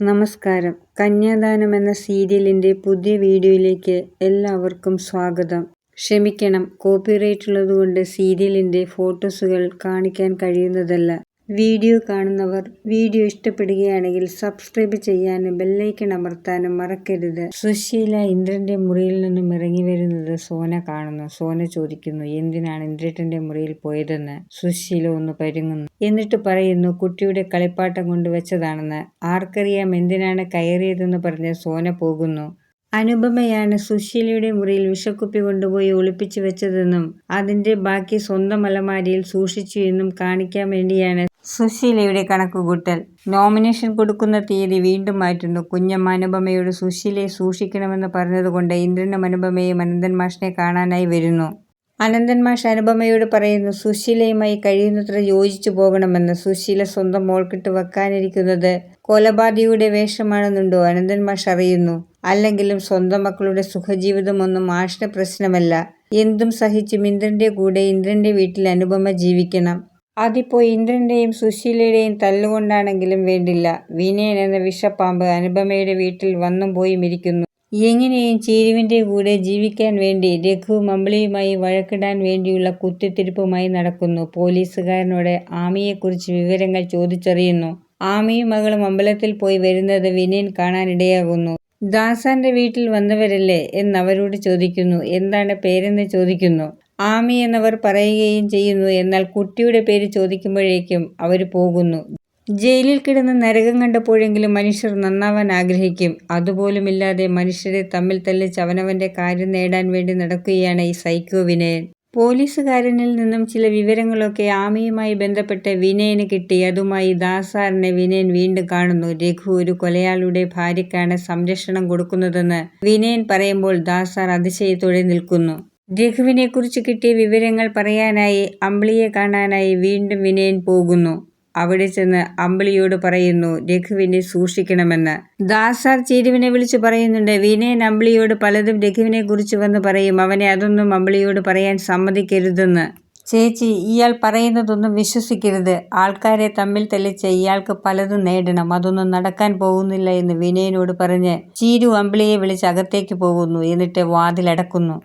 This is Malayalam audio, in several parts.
നമസ്കാരം. കന്യാദാനം എന്ന സീരിയലിന്റെ പുതിയ വീഡിയോയിലേക്ക് എല്ലാവർക്കും സ്വാഗതം. ക്ഷമിക്കണം കോപ്പിറൈറ്റ് ഉള്ളതുകൊണ്ട് സീരിയലിന്റെ ഫോട്ടോസുകൾ കാണിക്കാൻ കഴിയുന്നതല്ല. വീഡിയോ കാണുന്നവർ വീഡിയോ ഇഷ്ടപ്പെടുകയാണെങ്കിൽ സബ്സ്ക്രൈബ് ചെയ്യാനും ബെല്ലൈക്കൺ അമർത്താനും മറക്കരുത്. സുശീല ഇന്ദ്രന്റെ മുറിയിൽ നിന്നും ഇറങ്ങി വരുന്നത് സോന കാണുന്നു. സോന ചോദിക്കുന്നു എന്തിനാണ് ഇന്ദ്രേട്ടന്റെ മുറിയിൽ പോയതെന്ന്? സുശീല ഒന്ന് പരുങ്ങുന്നു. എന്നിട്ട് പറയുന്നു കുട്ടിയുടെ കളിപ്പാട്ടം കൊണ്ടുവച്ചതാണെന്ന് ആർക്കറിയാം എന്തിനാണ് കയറിയതെന്ന് പറഞ്ഞ് സോന പോകുന്നു. അനുപമയാണ് സുശീലയുടെ മുറിയിൽ വിഷക്കുപ്പി കൊണ്ടുപോയി ഒളിപ്പിച്ചു വെച്ചതെന്നും അതിന്റെ ബാക്കി സ്വന്തം അലമാരിയിൽ സൂക്ഷിച്ചു എന്നും കാണിക്കാൻ വേണ്ടിയാണ് സുശീലയുടെ കണക്കുകൂട്ടൽ. നോമിനേഷൻ കൊടുക്കുന്ന തീയതി വീണ്ടും മാറ്റുന്നു. കുഞ്ഞമ്മ അനുപമയോട് സുശീലയെ സൂക്ഷിക്കണമെന്ന് പറഞ്ഞതുകൊണ്ട് ഇന്ദ്രനും അനുപമയും അനന്തൻ മാഷിനെ കാണാനായി വരുന്നു. അനന്തൻ മാഷ് അനുപമയോട് പറയുന്നു സുശീലയുമായി കഴിയുന്നത്ര യോജിച്ചു പോകണമെന്ന്. സുശീല സ്വന്തം മോൾക്കിട്ട് വെക്കാനിരിക്കുന്നത് കൊലപാതകയുടെ വേഷമാണെന്നുണ്ടോ? അനന്തൻ മാഷ് അറിയുന്നു അല്ലെങ്കിലും സ്വന്തം മക്കളുടെ സുഖജീവിതമൊന്നും മാഷിന് പ്രശ്നമല്ല. എന്തും സഹിച്ചും ഇന്ദ്രന്റെ കൂടെ ഇന്ദ്രന്റെ വീട്ടിൽ അനുപമ ജീവിക്കണം. അതിപ്പോ ഇന്ദ്രന്റെയും സുശീലയുടെയും തല്ലുകൊണ്ടാണെങ്കിലും വേണ്ടില്ല. വിനയൻ എന്ന വിഷപ്പാമ്പ് അനുപമയുടെ വീട്ടിൽ വന്നും പോയും ഇരിക്കുന്നു. എങ്ങനെയും ചേരുവിന്റെ കൂടെ ജീവിക്കാൻ വേണ്ടി രഘു അമ്പിളിയുമായി വഴക്കിടാൻ വേണ്ടിയുള്ള കുത്തിത്തിരിപ്പുമായി നടക്കുന്നു. പോലീസുകാരനോട് ആമിയെക്കുറിച്ച് വിവരങ്ങൾ ചോദിച്ചറിയുന്നു. ആമിയും മകളും അമ്പലത്തിൽ പോയി വരുന്നത് വിനയൻ കാണാനിടയാകുന്നു. ദാസാന്റെ വീട്ടിൽ വന്നവരല്ലേ എന്നവരോട് ചോദിക്കുന്നു. എന്താണ് പേരെന്ന് ചോദിക്കുന്നു. ആമി എന്നവർ പറയുകയും ചെയ്യുന്നു. എന്നാൽ കുട്ടിയുടെ പേര് ചോദിക്കുമ്പോഴേക്കും അവർ പോകുന്നു. ജയിലിൽ കിടന്ന് നരകം കണ്ടപ്പോഴെങ്കിലും മനുഷ്യർ നന്നാവാൻ ആഗ്രഹിക്കും. അതുപോലുമില്ലാതെ മനുഷ്യരെ തമ്മിൽ തല്ലിച്ച് അവനവന്റെ കാര്യം നേടാൻ വേണ്ടി നടക്കുകയാണ് ഈ സൈക്കോ വിനയൻ. പോലീസുകാരനിൽ നിന്നും ചില വിവരങ്ങളൊക്കെ ആമിയുമായി ബന്ധപ്പെട്ട് വിനയന് കിട്ടി. അതുമായി ദാസാറിനെ വിനയൻ വീണ്ടും കാണുന്നു. രഘു ഒരു കൊലയാളുടെ ഭാര്യയ്ക്കാണ് സംരക്ഷണം കൊടുക്കുന്നതെന്ന് വിനയൻ പറയുമ്പോൾ ദാസാർ അതിശയത്തോടെ നിൽക്കുന്നു. രഘുവിനെക്കുറിച്ച് കിട്ടിയ വിവരങ്ങൾ പറയാനായി അമ്പിളിയെ കാണാനായി വീണ്ടും വിനയൻ പോകുന്നു. അവിടെ ചെന്ന് അമ്പിളിയോട് പറയുന്നു രഘുവിനെ സൂക്ഷിക്കണമെന്ന്. ദാസാർ ചേരുവിനെ വിളിച്ചു പറയുന്നുണ്ട്. വിനയൻ അമ്പിളിയോട് പലതും രഘുവിനെ കുറിച്ച് വന്ന് പറയും. അവനെ അതൊന്നും അമ്പിളിയോട് പറയാൻ സമ്മതിക്കരുതെന്ന്. ചേച്ചി ഇയാൾ പറയുന്നതൊന്നും വിശ്വസിക്കരുത്. ആൾക്കാരെ തമ്മിൽ തെളിച്ച് ഇയാൾക്ക് പലതും നേടണം. അതൊന്നും നടക്കാൻ പോകുന്നില്ല എന്ന് വിനയനോട് പറഞ്ഞ് ചീരു അമ്പിളിയെ വിളിച്ച് അകത്തേക്ക് പോകുന്നു. എന്നിട്ട് വാതിലടക്കുന്നു.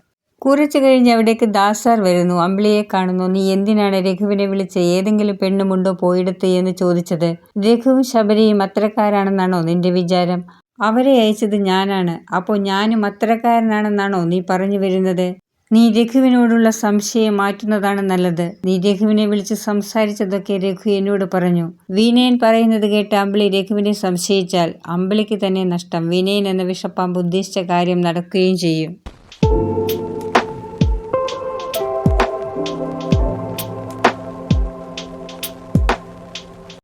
കുറച്ചു കഴിഞ്ഞ് അവിടേക്ക് ദാസാർ വരുന്നു. അമ്പിളിയെ കാണുന്നു. നീ എന്തിനാണ് രഘുവിനെ വിളിച്ച് ഏതെങ്കിലും പെണ്ണുമുണ്ടോ പോയിടത്ത്? എന്ന് ചോദിച്ചത്. രഘുവും ശബരിയും അത്രക്കാരാണെന്നാണോ നിന്റെ വിചാരം? അവരെ അയച്ചത് ഞാനാണ്. അപ്പോൾ ഞാനും അത്രക്കാരനാണെന്നാണോ നീ പറഞ്ഞു വരുന്നത്? നീ രഘുവിനോടുള്ള സംശയം മാറ്റുന്നതാണ് നല്ലത്. നീ രഘുവിനെ വിളിച്ച് സംസാരിച്ചതൊക്കെ രഘു എന്നോട് പറഞ്ഞു. വിനയൻ പറയുന്നത് കേട്ട് അമ്പിളി രഘുവിനെ സംശയിച്ചാൽ അമ്പിളിക്ക് തന്നെ നഷ്ടം. വിനയൻ എന്ന വിഷപ്പാമ്പ് ഉദ്ദേശിച്ച കാര്യം നടക്കുകയും ചെയ്യും.